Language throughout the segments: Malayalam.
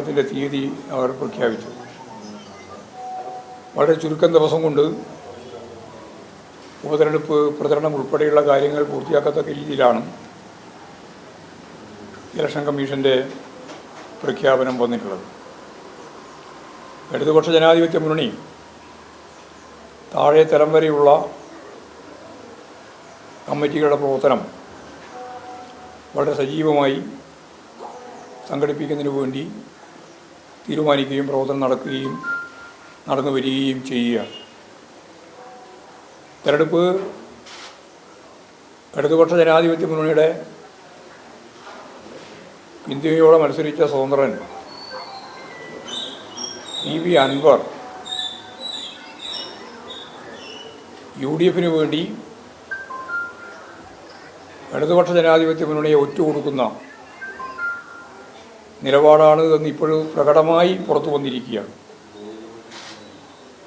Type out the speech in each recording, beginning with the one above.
ത്തിന്റെ തീയതി അവർ പ്രഖ്യാപിച്ചു. വളരെ ചുരുക്കം ദിവസം കൊണ്ട് ഉപതെരഞ്ഞെടുപ്പ് പ്രചരണം ഉൾപ്പെടെയുള്ള കാര്യങ്ങൾ പൂർത്തിയാക്കത്തക്ക രീതിയിലാണ് ഇലക്ഷൻ കമ്മീഷന്റെ പ്രഖ്യാപനം വന്നിട്ടുള്ളത്. ഇടതുപക്ഷ ജനാധിപത്യ മുന്നണി താഴെ തലം വരെയുള്ള കമ്മിറ്റികളുടെ പ്രവർത്തനം വളരെ സജീവമായി സംഘടിപ്പിക്കുന്നതിന് വേണ്ടി തീരുമാനിക്കുകയും പ്രവർത്തനം നടക്കുകയും നടന്നു വരികയും ചെയ്യുകയാണ് തെരഞ്ഞെടുപ്പ് ഇടതുപക്ഷ ജനാധിപത്യ മുന്നണിയുടെ ഇന്ത്യയോടെ മത്സരിച്ച സ്വതന്ത്രൻ E V Anvar U D എഫിന് വേണ്ടി ഇടതുപക്ഷ ജനാധിപത്യ മുന്നണിയെ ഒറ്റുകൊടുക്കുന്ന നിലപാടാണ് എന്ന് ഇപ്പോഴും പ്രകടമായി പുറത്തു വന്നിരിക്കുകയാണ്.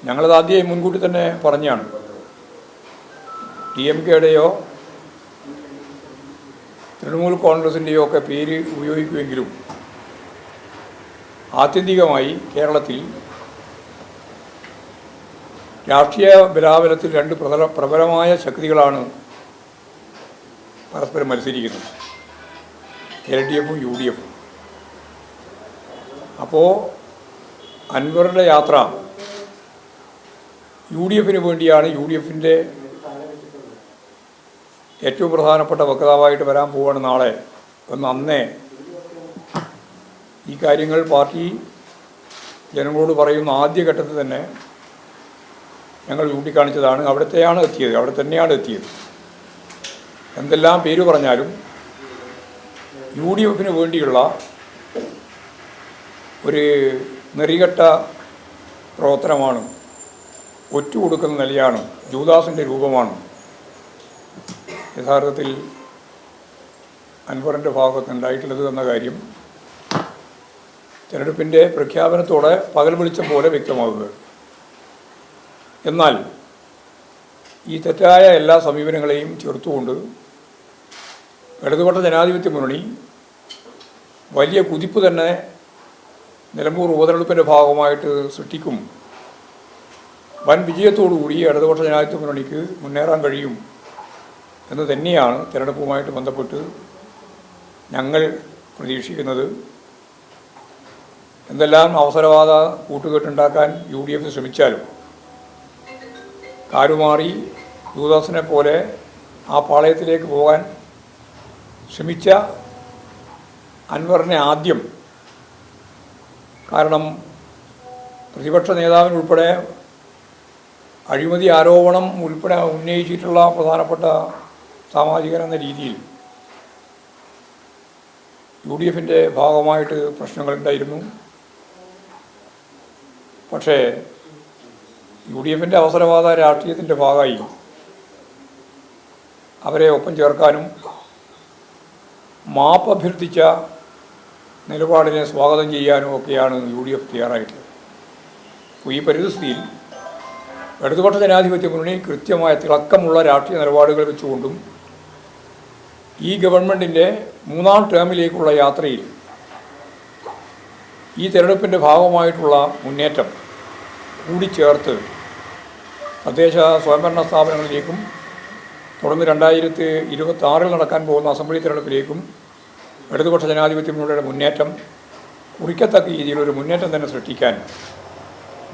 ഞങ്ങളത് ആദ്യമായി മുൻകൂട്ടി തന്നെ പറഞ്ഞാണ്. ഡി എം കെയുടെയോ തൃണമൂൽ കോൺഗ്രസിന്റെയോ ഒക്കെ പേര് ഉപയോഗിക്കുമെങ്കിലും ആത്യന്തികമായി കേരളത്തിൽ രാഷ്ട്രീയ ബലാബലത്തിൽ രണ്ട് പ്രബല പ്രബലമായ ശക്തികളാണ് പരസ്പരം മത്സരിക്കുന്നത്. എൽ ഡി എഫും യു ഡി എഫും. അപ്പോൾ അൻവറിന്റെ യാത്ര യു ഡി എഫിന് വേണ്ടിയാണ് യു ഡി എഫിന്റെ ഏറ്റവും പ്രധാനപ്പെട്ട വക്താവായിട്ട് വരാൻ പോവാണ് നാളെ. എന്ന് അന്നേ ഈ കാര്യങ്ങൾ പാർട്ടി ജനങ്ങളോട് പറയുന്ന ആദ്യഘട്ടത്തിൽ തന്നെ ഞങ്ങൾ ചൂണ്ടിക്കാണിച്ചതാണ്. അവിടത്തെയാണ് എത്തിയത്. അവിടെ തന്നെയാണ് എത്തിയത്. എന്തെല്ലാം പേര് പറഞ്ഞാലും യു ഡി എഫിന് വേണ്ടിയുള്ള ഒരു നെറികെട്ട പ്രവർത്തനമാണ്. ഒറ്റുകൊടുക്കുന്ന നിലയാണ്. ജൂദാസിന്റെ രൂപമാണ്. യഥാർത്ഥത്തിൽ അൻവറിന്റെ ഭാഗത്ത് ഉണ്ടായിട്ടുള്ളത് എന്ന കാര്യം തിരഞ്ഞെടുപ്പിന്റെ പ്രഖ്യാപനത്തോടെ പകൽ വെളിച്ചം പോലെ വ്യക്തമാകുക എന്നാൽ ഈ തെറ്റായ എല്ലാ സമീപനങ്ങളെയും ചേർത്തുകൊണ്ട് ഇടതുപക്ഷ ജനാധിപത്യ മുന്നണി വലിയ കുതിപ്പ് തന്നെ നിലമ്പൂർ ഉപതെരഞ്ഞെടുപ്പിന്റെ ഭാഗമായിട്ട് സൃഷ്ടിക്കും. വൻ വിജയത്തോടുകൂടി ഇടതുപക്ഷ ജനാധിപത്യ മുന്നണിക്ക് മുന്നേറാൻ കഴിയും എന്ന് തന്നെയാണ് തിരഞ്ഞെടുപ്പുമായിട്ട് ബന്ധപ്പെട്ട് ഞങ്ങൾ പ്രതീക്ഷിക്കുന്നത്. എന്തെല്ലാം അവസരവാദ കൂട്ടുകെട്ടുണ്ടാക്കാൻ യു ഡി എഫ് ശ്രമിച്ചാലും കാരുമാറി യുവദാസിനെ പോലെ ആ പാളയത്തിലേക്ക് പോകാൻ ശ്രമിച്ച അൻവറിനെ ആദ്യം കാരണം പ്രതിപക്ഷ നേതാവിനുൾപ്പെടെ അഴിമതി ആരോപണം ഉൾപ്പെടെ ഉന്നയിച്ചിട്ടുള്ള പ്രധാനപ്പെട്ട സാമാജികൻ എന്ന രീതിയിൽ യു ഡി എഫിന്റെ ഭാഗമായിട്ട് പ്രശ്നങ്ങളുണ്ടായിരുന്നു പക്ഷേ യു ഡി എഫിന്റെ അവസരവാദ രാഷ്ട്രീയത്തിന്റെ ഭാഗമായി അവരെ ഒപ്പം ചേർക്കാനും മാപ്പ് അഭ്യർത്ഥിച്ച നിലപാടിനെ സ്വാഗതം ചെയ്യാനും ഒക്കെയാണ് യു ഡി എഫ് തയ്യാറായിട്ടുള്ളത്. അപ്പോൾ ഈ പരിതസ്ഥിതിയിൽ ഇടതുപക്ഷ ജനാധിപത്യ മുന്നണി കൃത്യമായ തിളക്കമുള്ള രാഷ്ട്രീയ നിലപാടുകൾ വെച്ചുകൊണ്ടും ഈ ഗവൺമെന്റിന്റെ മൂന്നാം ടേമിലേക്കുള്ള യാത്രയിൽ ഈ തെരഞ്ഞെടുപ്പിന്റെ ഭാഗമായിട്ടുള്ള മുന്നേറ്റം കൂടിച്ചേർത്ത് തദ്ദേശ സ്വയംഭരണ സ്ഥാപനങ്ങളിലേക്കും തുടർന്ന് രണ്ടായിരത്തി ഇരുപത്തി ആറിൽ നടക്കാൻ പോകുന്ന അസംബ്ലി തെരഞ്ഞെടുപ്പിലേക്കും ഇടതുപക്ഷ ജനാധിപത്യ മുന്നേറ്റം കുറിക്കത്തക്ക രീതിയിൽ ഒരു മുന്നേറ്റം തന്നെ സൃഷ്ടിക്കാൻ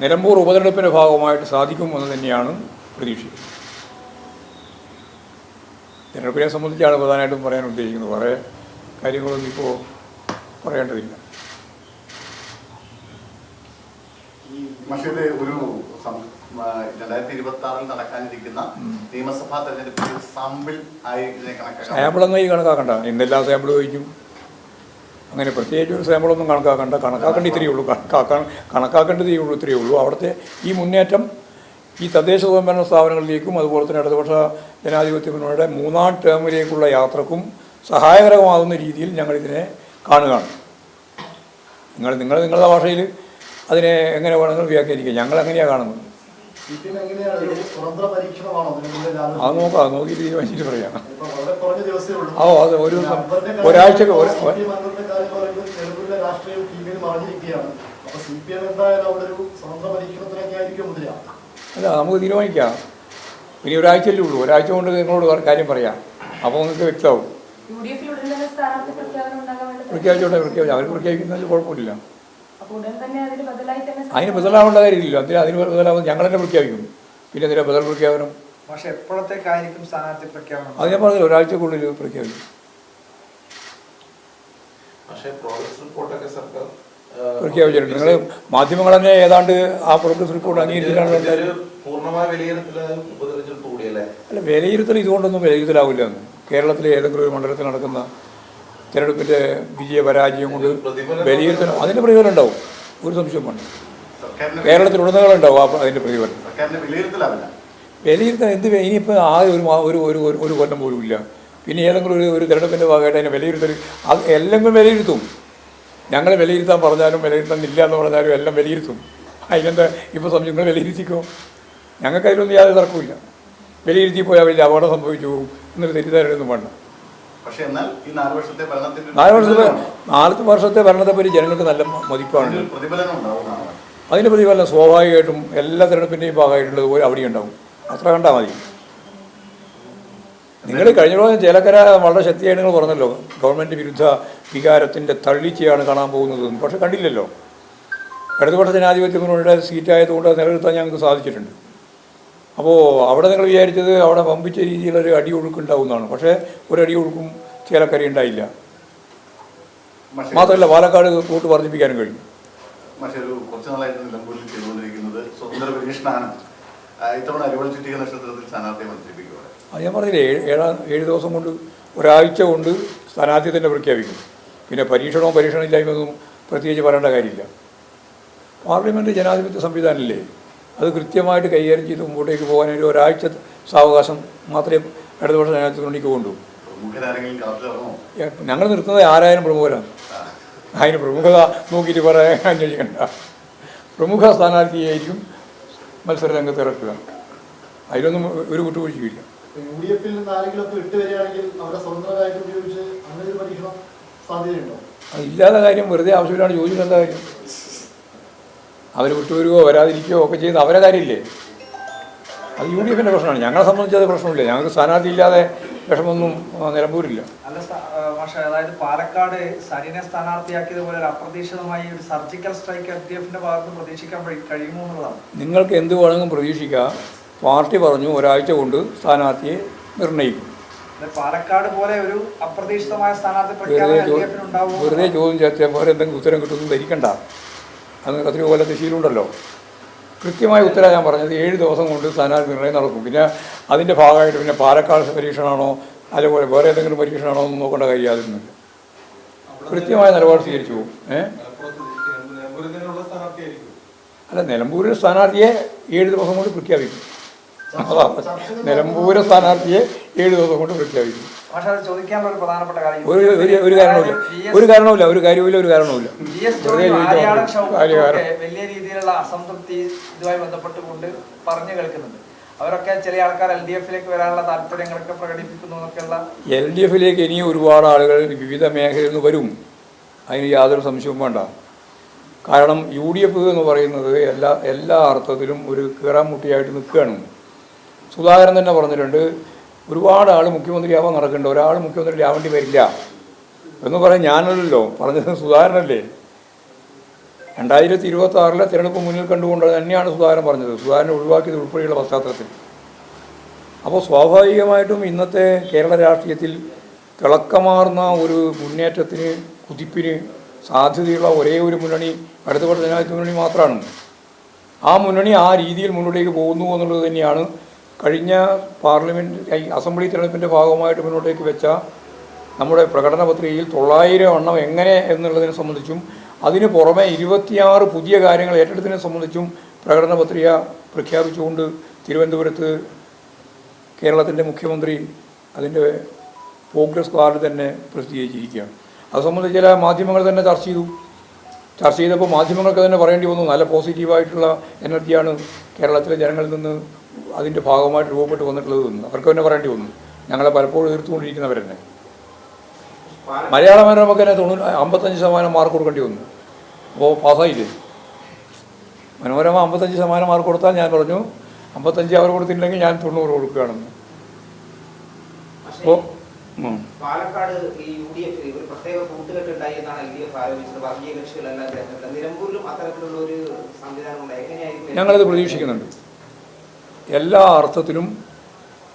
നിലമ്പൂർ ഉപതെരഞ്ഞെടുപ്പിന്റെ ഭാഗമായിട്ട് സാധിക്കുമെന്ന് തന്നെയാണ് പ്രതീക്ഷിക്കുന്നത്. തിരഞ്ഞെടുപ്പിനെ സംബന്ധിച്ചാണ് പ്രധാനമായിട്ടും പറയാൻ ഉദ്ദേശിക്കുന്നത്. കുറേ കാര്യങ്ങളൊന്നും ഇപ്പോൾ പറയേണ്ടതില്ല. മഷീദ് ഒരു രണ്ടായിരത്തി ഇരുപത്തി ആറിൽ നടക്കാനിരിക്കുന്ന നിയമസഭാ തെരഞ്ഞെടുപ്പിൽ സാമ്പിൾ ആയി ഇതിനെ കണക്കാക്കാം. സാമ്പിളൊന്നും ഈ കണക്കാക്കണ്ട. എന്തെല്ലാം സാമ്പിൾ ചോദിക്കും അങ്ങനെ പ്രത്യേകിച്ച് ഒരു സാമ്പിളൊന്നും കണക്കാക്കണ്ട. കണക്കാക്കേണ്ട ഇത്രയേ ഉള്ളൂ. കണക്കാക്കാൻ കണക്കാക്കേണ്ടതേ ഉള്ളൂ ഇത്രയേ ഉള്ളൂ. അവിടുത്തെ ഈ മുന്നേറ്റം ഈ തദ്ദേശ സ്വയംഭരണ സ്ഥാപനങ്ങളിലേക്കും അതുപോലെ തന്നെ ഇടതുപക്ഷ ജനാധിപത്യ മുന്നണിയുടെ മൂന്നാം ടേമിലേക്കുള്ള യാത്രക്കും സഹായകരമാകുന്ന രീതിയിൽ ഞങ്ങളിതിനെ കാണുകയാണ്. നിങ്ങൾ നിങ്ങൾ നിങ്ങളുടെ ഭാഷയിൽ അതിനെ എങ്ങനെ വേണമെങ്കിൽ വ്യാഖ്യാനിക്കുക ഞങ്ങൾ എങ്ങനെയാണ് കാണുന്നത്. അത്? നോക്കാം അത് നോക്കി തീരുമാനിച്ചിട്ട് പറയാം. ഇപ്പൊ വളരെ കുറഞ്ഞ ദിവസമേ ഉള്ളൂ. ഓ അത് ഒരു ദിവസം ഒരാഴ്ച അല്ല നമുക്ക് തീരുമാനിക്കാം. ഇനി ഒരാഴ്ചയല്ലേ ഉള്ളൂ. ഒരാഴ്ച കൊണ്ട് നിങ്ങളോട് ഒരു കാര്യം പറയാം. അപ്പോൾ നിങ്ങൾക്ക് വ്യക്തമാവും. പ്രഖ്യാപിച്ചോട്ടെ പ്രഖ്യാപിച്ചു. അവർ പ്രഖ്യാപിക്കുന്നതിൽ കുഴപ്പമില്ല. അതിന് അതിന് ബദലാവേണ്ട കാര്യമില്ല അതിന് അതിന് ബദലാവുന്ന ഞങ്ങൾ തന്നെ പ്രഖ്യാപിക്കും പിന്നെ എന്തിനാ ബദൽ പ്രഖ്യാപനം പക്ഷേ എപ്പോഴത്തേക്കായിരിക്കും സ്ഥാനാർത്ഥി പ്രഖ്യാപനം? അത് ഞാൻ പറഞ്ഞില്ല ഒരാഴ്ചക്കുള്ളിൽ പ്രഖ്യാപിക്കും. പ്രഖ്യാപിച്ചിട്ടുണ്ട്. നിങ്ങൾ മാധ്യമങ്ങൾ തന്നെ ഏതാണ്ട് ആ പ്രോഗ്രസ് റിപ്പോർട്ട് അംഗീകരിച്ചിട്ടാണ് അല്ല വിലയിരുത്തൽ ഇതുകൊണ്ടൊന്നും വിലയിരുത്തലാവില്ല കേരളത്തിലെ ഏതെങ്കിലും ഒരു മണ്ഡലത്തിൽ നടക്കുന്ന തിരഞ്ഞെടുപ്പിന്റെ വിജയ പരാജയം കൊണ്ട് വിലയിരുത്തണം അതിന്റെ പ്രതിഫലം ഉണ്ടാവും. ഒരു സംശയം വേണ്ട. കേരളത്തിൽ കേരളത്തിലുടനീളം ഉണ്ടാവും ആ അതിന്റെ പ്രതിഫലം. വിലയിരുത്തണം വിലയിരുത്താൻ എന്ത് ഇനിയിപ്പോൾ ആകെ ഒരു ഒരു ഒരു കൊല്ലം പോലും ഇല്ല. പിന്നെ ഏതെങ്കിലും ഒരു ഒരു തിരഞ്ഞെടുപ്പിന്റെ ഭാഗമായിട്ട് അതിനെ വിലയിരുത്തൽ അത് എല്ലാം വിലയിരുത്തും. ഞങ്ങൾ വിലയിരുത്താൻ പറഞ്ഞാലും വിലയിരുത്തുന്നില്ല എന്ന് പറഞ്ഞാലും എല്ലാം വിലയിരുത്തും. അതിനെന്താ ഇപ്പോൾ സംശയം? നിങ്ങൾ വിലയിരുത്തിക്കോ? ഞങ്ങൾക്ക് അതിലൊന്നും യാതൊരു തർക്കമില്ല വിലയിരുത്തി പോയാൽ വലിയ അപകടം സംഭവിച്ചു പോകും. എന്നൊരു തെറ്റിദ്ധാരണയൊന്നും വേണ്ട. പക്ഷെ എന്നാൽ ഈ നാല് വർഷത്തെ ഭരണത്തിന്റെ നാല് വർഷത്തെ നാല് വർഷത്തെ ഭരണത്തെപ്പറ്റി ജനങ്ങൾക്ക് നല്ല മതിപ്പാണ്. അതിന് പ്രതിഫലനം ഉണ്ടാവുന്നതാണ്. അതിന്റെ പ്രതിഫലനം സ്വാഭാവികമായിട്ടും എല്ലാ തിരഞ്ഞെടുപ്പിന്റെയും ഭാഗമായിട്ടുള്ളത് പോലെ അവിടെ ഉണ്ടാവും. അത്ര കണ്ടാൽ മതി. നിങ്ങൾ കഴിഞ്ഞ പ്രാവശ്യം ചേലക്കര വളരെ ശക്തിയായി നിങ്ങൾ പറഞ്ഞല്ലോ ഗവൺമെന്റ് വിരുദ്ധ വികാരത്തിന്റെ തള്ളിച്ചയാണ് കാണാൻ പോകുന്നത്. പക്ഷെ കണ്ടില്ലല്ലോ. ഇടതുപക്ഷ ജനാധിപത്യ മുന്നണിയുടെ സീറ്റായതുകൊണ്ട് നിലനിർത്താൻ ഞങ്ങൾക്ക് സാധിച്ചിട്ടുണ്ട്. അപ്പോൾ അവിടെ നിങ്ങൾ വിചാരിച്ചത് അവിടെ വമ്പിച്ച രീതിയിലൊരു അടി ഒഴുക്കുണ്ടാവുന്നതാണ്. പക്ഷേ ഒരു അടി ഒഴുക്കും ചേലക്കര ഉണ്ടായില്ല. മാത്രമല്ല പാലക്കാട് കൂട്ട് വർദ്ധിപ്പിക്കാനും കഴിഞ്ഞു. പക്ഷേ ഒരു കുറച്ച് നാളായിട്ട് നിലമ്പൂരിൽ ചെയ്തുകൊണ്ടിരിക്കുന്നത് സ്വതന്ത്ര പരീക്ഷണമാണ് ആ, ഇത്തവണ അരിവൾ ചുറ്റിക നക്ഷത്രത്തിൽ സ്ഥാനാർത്ഥിയെ മത്സരിപ്പിക്കുക അത് ഞാൻ പറഞ്ഞില്ലേ ഏഴ് ഏഴാം ഏഴ് ദിവസം കൊണ്ട് ഒരാഴ്ച കൊണ്ട് സ്ഥാനാർത്ഥി തന്നെ പ്രഖ്യാപിക്കും. പിന്നെ പരീക്ഷണവും പരീക്ഷണമില്ലായ്മയൊന്നും പ്രത്യേകിച്ച് പറയേണ്ട കാര്യമില്ല. പാർലമെന്റ് ജനാധിപത്യ സംവിധാനമില്ലേ അത് കൃത്യമായിട്ട് കൈകാര്യം ചെയ്ത് മുമ്പോട്ടേക്ക് പോകാൻ ഒരു ഒരാഴ്ച സാവകാശം മാത്രമേ ഇടതുപക്ഷ ജനാധിപത്യ മുന്നണിക്ക് കൊണ്ടു ഞങ്ങൾ നിർത്തുന്നത് ആരായാലും പ്രമുഖരാണ്. അതിന് പ്രമുഖത നോക്കിയിട്ട് പറയാൻ അന്വേഷിക്കണ്ട. പ്രമുഖ സ്ഥാനാർത്ഥിയായിരിക്കും മത്സര രംഗത്ത് ഇറക്കുക. അതിലൊന്നും ഒരു വിട്ടുവീഴ്ചയില്ല യു ഡി എഫിൽ നിന്ന് ആരെങ്കിലും ഒക്കെ വരികയാണെങ്കിൽ സ്വതന്ത്രമായിട്ട് ഉപയോഗിച്ച് അങ്ങനെ ഒരു പരീക്ഷണം സാധ്യതയുണ്ടോ? ഇല്ലാത്ത കാര്യം വെറുതെ ആവശ്യമില്ലാണ്ട് ചോദിച്ചിട്ട് എന്താ കാര്യം? അവർ വിട്ടുവരുവോ വരാതിരിക്കുകയോ ഒക്കെ ചെയ്യുന്ന അവരെ കാര്യമില്ലേ? അത് യു ഡി എഫിന്റെ പ്രശ്നമാണ്. ഞങ്ങളെ സംബന്ധിച്ച് അത് പ്രശ്നമില്ല. ഞങ്ങൾക്ക് സ്ഥാനാർത്ഥി ഇല്ലാതെ വിഷമൊന്നും നിലമ്പൂരില്ല. അല്ല പക്ഷേ അതായത് പാലക്കാട് സരിനെ സ്ഥാനാർത്ഥിയാക്കിയതുപോലെ ഒരു അപ്രതീക്ഷിതമായി ഒരു സർജിക്കൽ സ്ട്രൈക്ക് എൽ ഡി എഫിന്റെ ഭാഗത്ത് പ്രതീക്ഷിക്കാൻ കഴിയുമോ എന്നുള്ളതാണ്. നിങ്ങൾക്ക് എന്ത് വേണമെങ്കിലും പ്രതീക്ഷിക്കാം. പാർട്ടി പറഞ്ഞു ഒരാഴ്ച കൊണ്ട് സ്ഥാനാർത്ഥിയെ നിർണയിക്കും അതായത് പാലക്കാട് പോലെ ഒരു അപ്രതീക്ഷിതമായ സ്ഥാനാർത്ഥി വെറുതെ ചോദ്യം ചോദിച്ചാൽ പോലെ എന്തെങ്കിലും ഉത്തരം കിട്ടുമെന്ന് ധരിക്കണ്ട. അത് എത്രയോ കൊല്ലത്തെ ശീലമുണ്ടല്ലോ. കൃത്യമായ ഉത്തരം ഞാൻ പറഞ്ഞത്. ഏഴ് ദിവസം കൊണ്ട് സ്ഥാനാർത്ഥി നിർണയം നടക്കും. പിന്നെ അതിന്റെ ഭാഗമായിട്ട് പിന്നെ പാലക്കാട് പരീക്ഷണമാണോ അതുപോലെ വേറെ ഏതെങ്കിലും പരീക്ഷണമാണോ എന്ന് നോക്കേണ്ട കാര്യം യാതൊന്നുമില്ല കൃത്യമായ നിലപാട് സ്വീകരിച്ചു. പോകും അല്ല നിലമ്പൂരിൽ സ്ഥാനാർത്ഥിയെ ഏഴ് ദിവസം കൊണ്ട് പ്രഖ്യാപിക്കും. നിലമ്പൂരെ സ്ഥാനാർത്ഥിയെ ഏഴ് ദിവസം കൊണ്ട് ചോദിക്കാനുള്ള ഒരു ഒരു ഒരു കാരണവുമില്ല. ഒരു കാരണവുമില്ല. ഒരു കാര്യവുമില്ല ഒരു കാരണവുമില്ല. കാരണം വലിയ രീതിയിലുള്ള അസംതൃപ്തി ഇതുമായി ബന്ധപ്പെട്ടുകൊണ്ട് പറഞ്ഞു കേൾക്കുന്നുണ്ട്. അവരൊക്കെ ചില ആൾക്കാർ എൽ ഡി എഫിലേക്ക് വരാനുള്ള താല്പര്യങ്ങളൊക്കെ പ്രകടിപ്പിക്കുന്നു എന്നൊക്കെയുള്ള എൽ ഡി എഫിലേക്ക് ഇനിയും ഒരുപാട് ആളുകൾ വിവിധ മേഖലയിൽ നിന്ന് വരും. അതിന് യാതൊരു സംശയവും വേണ്ട. കാരണം യു ഡി എഫ് എന്ന് പറയുന്നത് എല്ലാ എല്ലാ അർത്ഥത്തിലും ഒരു കീറാമുട്ടിയായിട്ട് നിൽക്കുകയാണ്. സുധാകരൻ തന്നെ പറഞ്ഞിട്ടുണ്ട് ഒരുപാട് ആൾ മുഖ്യമന്ത്രിയാവാൻ നടക്കുന്നുണ്ട് ഒരാൾ മുഖ്യമന്ത്രി ആവേണ്ടി വരില്ല. എന്ന് പറയാൻ ഞാനല്ലല്ലോ. പറഞ്ഞത് സുധാകരനല്ലേ. രണ്ടായിരത്തി ഇരുപത്തി ആറിലെ തിരഞ്ഞെടുപ്പ് മുന്നിൽ കണ്ടുകൊണ്ട് തന്നെയാണ് സുധാകരൻ പറഞ്ഞത്. സുധാകരനെ ഒഴിവാക്കിയത് ഉൾപ്പെടെയുള്ള പശ്ചാത്തലത്തിൽ. അപ്പോൾ സ്വാഭാവികമായിട്ടും ഇന്നത്തെ കേരള രാഷ്ട്രീയത്തിൽ തിളക്കമാർന്ന ഒരു മുന്നേറ്റത്തിന് കുതിപ്പിന് സാധ്യതയുള്ള ഒരേ ഒരു മുന്നണി അടുത്ത ജനാധിപത്യ മുന്നണി മാത്രമാണ്. ആ മുന്നണി ആ രീതിയിൽ മുന്നോട്ടേക്ക് പോകുന്നു എന്നുള്ളത് തന്നെയാണ് കഴിഞ്ഞ പാർലമെന്റ് അസംബ്ലി തിരഞ്ഞെടുപ്പിന്റെ ഭാഗമായിട്ട് മുന്നോട്ടേക്ക് വെച്ച നമ്മുടെ പ്രകടന പത്രികയിൽ തൊള്ളായിരം എണ്ണം എങ്ങനെ എന്നുള്ളതിനെ സംബന്ധിച്ചും അതിന് പുറമെ ഇരുപത്തിയാറ് പുതിയ കാര്യങ്ങൾ ഏറ്റെടുത്തതിനെ സംബന്ധിച്ചും പ്രകടന പത്രിക പ്രഖ്യാപിച്ചുകൊണ്ട് തിരുവനന്തപുരത്ത് കേരളത്തിന്റെ മുഖ്യമന്ത്രി അതിന്റെ പ്രോഗ്രസ് കാർഡ് തന്നെ പ്രസിദ്ധീകരിച്ചിരിക്കുകയാണ്. അത് സംബന്ധിച്ച് ചില മാധ്യമങ്ങൾ തന്നെ ചർച്ച ചെയ്തു. ചർച്ച ചെയ്തപ്പോൾ മാധ്യമങ്ങൾക്ക് തന്നെ പറയേണ്ടി വന്നു നല്ല പോസിറ്റീവായിട്ടുള്ള എനർജിയാണ് കേരളത്തിലെ ജനങ്ങളിൽ നിന്ന് അതിന്റെ ഭാഗമായിട്ട് രൂപപ്പെട്ട് വന്നിട്ടുള്ളതെന്ന് അവർക്ക് തന്നെ പറയേണ്ടി വന്നു. ഞങ്ങളെ പലപ്പോഴും എതിർത്തുകൊണ്ടിരിക്കുന്നവർ തന്നെ മലയാള മനോരമക്ക് തന്നെ തൊണ്ണൂറ് അമ്പത്തഞ്ച് ശതമാനം മാർക്ക് കൊടുക്കേണ്ടി വന്നു. അപ്പോൾ പാസ്സായില്ലേ? മനോരമ അമ്പത്തഞ്ച് ശതമാനം മാർക്ക് കൊടുത്താൽ ഞാൻ പറഞ്ഞു അമ്പത്തഞ്ച് അവർ കൊടുത്തില്ലെങ്കിൽ ഞാൻ തൊണ്ണൂറ് കൊടുക്കുകയാണെന്ന്. അപ്പോൾ. പാലക്കാട് ഈ യു ഡി എഫ് ഒരു പ്രത്യേക കൂട്ടുകെട്ടുണ്ടായി എന്നാണ് എൽ ഡി എഫ് ആരോപിച്ചത്. വർഗീയ കക്ഷികളെല്ലാം ചേർന്നിട്ട് നിലമ്പൂരിലും അത്തരത്തിലുള്ള ഒരു സംവിധാനം ഉണ്ട് എങ്ങനെയായിരിക്കും? ഞങ്ങളിത് പ്രതീക്ഷിക്കുന്നുണ്ട്. എല്ലാ അർത്ഥത്തിലും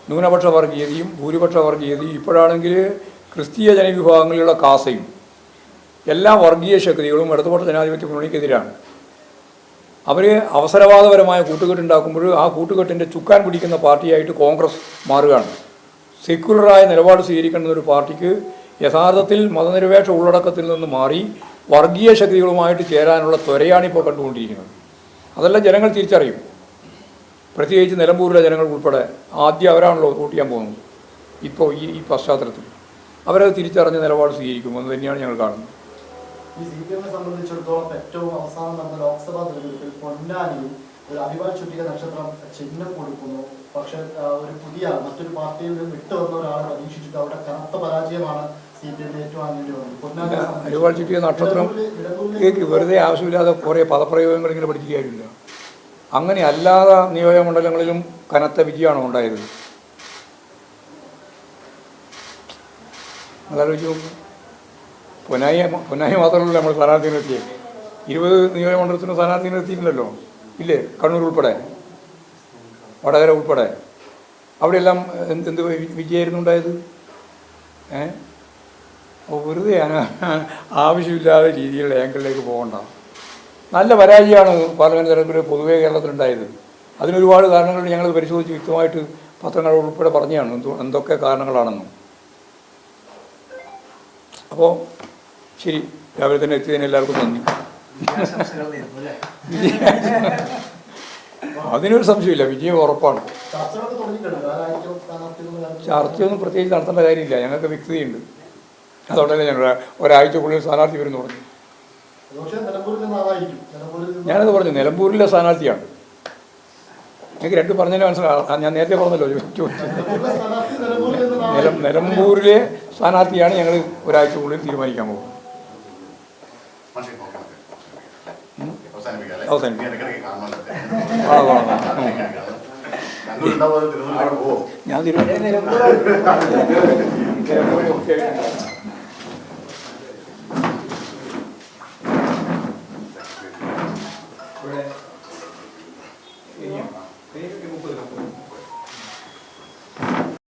ന്യൂനപക്ഷ വർഗീയതയും ഭൂരിപക്ഷ വർഗീയതയും ഇപ്പോഴാണെങ്കിൽ ക്രിസ്തീയ ജനവിഭാഗങ്ങളിലുള്ള കാസയും എല്ലാ വർഗീയ ശക്തികളും ഇടതുപക്ഷ ജനാധിപത്യ മുന്നണിക്കെതിരാണ്. അവർ അവസരവാദപരമായ കൂട്ടുകെട്ടുണ്ടാക്കുമ്പോൾ ആ കൂട്ടുകെട്ടിന്റെ ചുക്കാൻ പിടിക്കുന്ന പാർട്ടിയായിട്ട് കോൺഗ്രസ് മാറുകയാണ്. സെക്യുലറായ നിലപാട് സ്വീകരിക്കുന്ന ഒരു പാർട്ടിക്ക് യഥാർത്ഥത്തിൽ മതനിരപേക്ഷ ഉള്ളടക്കത്തിൽ നിന്ന് മാറി വർഗീയ ശക്തികളുമായിട്ട് ചേരാനുള്ള ത്വരയാണ് ഇപ്പോൾ കണ്ടുകൊണ്ടിരിക്കുന്നത്. അതെല്ലാം ജനങ്ങൾ തിരിച്ചറിയും. പ്രത്യേകിച്ച് നിലമ്പൂരിലെ ജനങ്ങൾ ഉൾപ്പെടെ ആദ്യം അവരാണല്ലോ വോട്ട് ചെയ്യാൻ പോകുന്നത്. ഇപ്പോൾ ഈ ഈ പശ്ചാത്തലത്തിൽ. അവരത് തിരിച്ചറിഞ്ഞ നിലപാട് സ്വീകരിക്കുമെന്ന് തന്നെയാണ് ഞങ്ങൾ കാണുന്നത്. ഈ സി പി എമ്മിനെ സംബന്ധിച്ചിടത്തോളം ഏറ്റവും അവസാനം നടന്ന ലോക്സഭാ തെരഞ്ഞെടുപ്പിൽ പൊന്നാനിയിൽ ഒരു അരിവാൾ ചുറ്റിക നക്ഷത്രം ചിഹ്നം കൊടുക്കുന്നു. പക്ഷെ ഒരു പുതിയ മറ്റൊരു പാർട്ടിയിൽ നിന്ന് വിട്ടു വന്ന ഒരാളെ പരീക്ഷിച്ചിട്ട് അവിടെ കനത്ത പരാജയമാണ് സി പി എം ഏറ്റുവാങ്ങേണ്ടി വന്നത്. പൊന്നാനിയെ സംബന്ധിച്ച് അരിവാൾ ചുറ്റിയ നക്ഷത്രം കേക്ക് വെറുതെ ആവശ്യമില്ലാതെ കുറേ പദപ്രയോഗങ്ങൾ ഇങ്ങനെ പഠിക്കുകയായിരുന്നില്ല അങ്ങനെ അല്ലാതെ നിയോജകമണ്ഡലങ്ങളിലും കനത്ത വിജയമാണ് ഉണ്ടായത്. അതാലോചിച്ച് നോക്കൂ. പൊന്നായി പൊന്നായി മാത്രമല്ല നമ്മൾ സ്ഥാനാർത്ഥി നിർത്തിയത് ഇരുപത് നിയോജകമണ്ഡലത്തിന് സ്ഥാനാർത്ഥി നിർത്തിയിരുന്നല്ലോ ഇല്ലേ? കണ്ണൂർ ഉൾപ്പെടെ. വടകര ഉൾപ്പെടെ. അവിടെയെല്ലാം എന്ത് എന്ത് വിജയമായിരുന്നു ഉണ്ടായത്? ഏ? വെറുതെ ആവശ്യമില്ലാതെ രീതിയിലുള്ള ആംഗിളിലേക്ക് പോകണ്ട. നല്ല പരാജയമാണ് പാർലമെന്റ് തെരഞ്ഞെടുപ്പിൽ പൊതുവേ കേരളത്തിലുണ്ടായത്. അതിനൊരുപാട് കാരണങ്ങൾ ഞങ്ങൾ പരിശോധിച്ച് വ്യക്തമായിട്ട് പത്രങ്ങൾ ഉൾപ്പെടെ പറഞ്ഞതാണ് എന്തൊക്കെ കാരണങ്ങളാണെന്നും. അപ്പോൾ ശരി രാവിലെ തന്നെ എത്തിയതിന് എല്ലാവർക്കും നന്ദി. അതിനൊരു സംശയമില്ല വിജയം ഉറപ്പാണ്? ചർച്ചയൊന്നും പ്രത്യേകിച്ച് നടത്തേണ്ട കാര്യമില്ല ഞങ്ങൾക്ക് വ്യക്തതയുണ്ട്. അതുകൊണ്ടല്ലേ ഞങ്ങൾ ഒരാഴ്ചക്കുള്ളിൽ സ്ഥാനാർത്ഥി വരുന്നു പറഞ്ഞു. ഞാനത് പറഞ്ഞു നിലമ്പൂരിലെ സ്ഥാനാർത്ഥിയാണ്. എനിക്ക് രണ്ട് പറഞ്ഞതിന് മനസ്സിലാവും ഞാൻ നേരത്തെ പറഞ്ഞല്ലോ നിലം നിലമ്പൂരിലെ സ്ഥാനാർത്ഥിയാണ് ഞങ്ങൾ ഒരാഴ്ചക്കുള്ളിൽ തീരുമാനിക്കാൻ പോകുന്നത്. ഞാൻ തിരുവനന്തപുരം